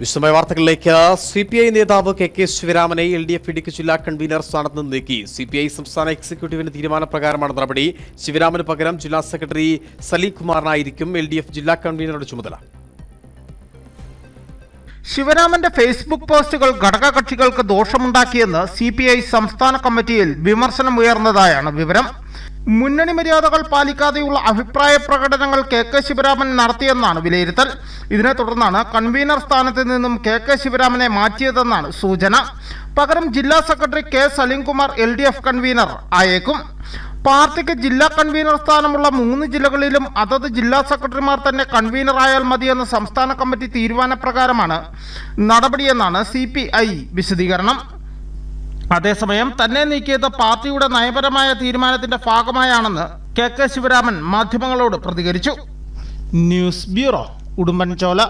വിശദമായ വാർത്തകളിലേക്ക് C P I നേതാവ് കെ കെ ശിവരാമനെ എൽ ഡി എഫ് ഇടുക്കി ജില്ലാ കൺവീനർ സ്ഥാനത്ത് നിന്ന് നീക്കി. സി പി ഐ സംസ്ഥാന എക്സിക്യൂട്ടീവിന്റെ തീരുമാനപ്രകാരമാണ് നടപടി. ശിവരാമന് പകരം ജില്ലാ സെക്രട്ടറി സലീഖ് കുമാറിനായിരിക്കും എൽ ഡി എഫ് ജില്ലാ കൺവീനറുടെ ചുമതല. ശിവരാമന്റെ ഫേസ്ബുക്ക് പോസ്റ്റുകൾ ഘടകകക്ഷികൾക്ക് ദോഷമുണ്ടാക്കിയെന്ന് സി പി ഐ സംസ്ഥാന കമ്മിറ്റിയിൽ വിമർശനം ഉയർന്നതായാണ് വിവരം. മുന്നണി മര്യാദകൾ പാലിക്കാതെയുള്ള അഭിപ്രായ പ്രകടനങ്ങൾ കെ കെ ശിവരാമൻ നടത്തിയെന്നാണ് വിലയിരുത്തൽ. ഇതിനെ തുടർന്നാണ് കൺവീനർ സ്ഥാനത്ത് നിന്നും കെ കെ ശിവരാമനെ മാറ്റിയതെന്നാണ് സൂചന. പകരം ജില്ലാ secretary K Salimkumar L D F convener ആയേക്കും. പാർട്ടിക്ക് ജില്ലാ കൺവീനർ സ്ഥാനമുള്ള മൂന്ന് ജില്ലകളിലും അതത് ജില്ലാ സെക്രട്ടറിമാർ തന്നെ കൺവീനറായാൽ മതിയെന്ന സംസ്ഥാന കമ്മിറ്റി തീരുമാനപ്രകാരമാണ് നടപടിയെന്നാണ് സി പി ഐ വിശദീകരണം. അതേസമയം തന്നെ നീക്കിയത് പാർട്ടിയുടെ നയപരമായ തീരുമാനത്തിന്റെ ഭാഗമായാണെന്ന് കെ കെ ശിവരാമൻ മാധ്യമങ്ങളോട് പ്രതികരിച്ചു. News bureau Udumbanchola.